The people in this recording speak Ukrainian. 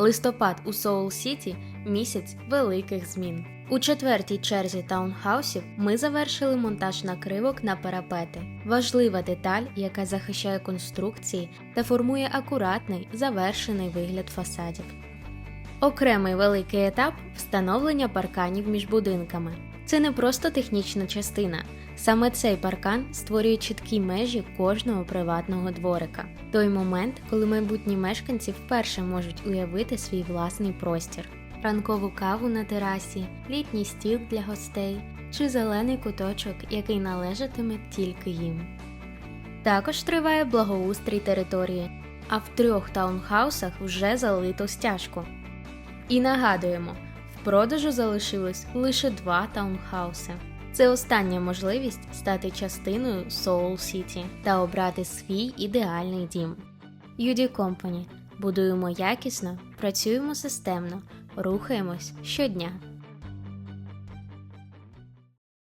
Листопад у Соул Сіті місяць великих змін. У четвертій черзі таунхаусів ми завершили монтаж накривок на парапети. Важлива деталь, яка захищає конструкції та формує акуратний завершений вигляд фасадів. Окремий великий етап встановлення парканів між будинками. Це не просто технічна частина. Саме цей паркан створює чіткі межі кожного приватного дворика. Той момент, коли майбутні мешканці вперше можуть уявити свій власний простір. Ранкову каву на терасі, літній стіл для гостей чи зелений куточок, який належатиме тільки їм. Також триває благоустрій території, а в трьох таунхаусах вже залито стяжку. І нагадуємо, продажу залишилось лише два таунхауси. Це остання можливість стати частиною Soul City та обрати свій ідеальний дім. UD Company. Будуємо якісно, працюємо системно, рухаємось щодня.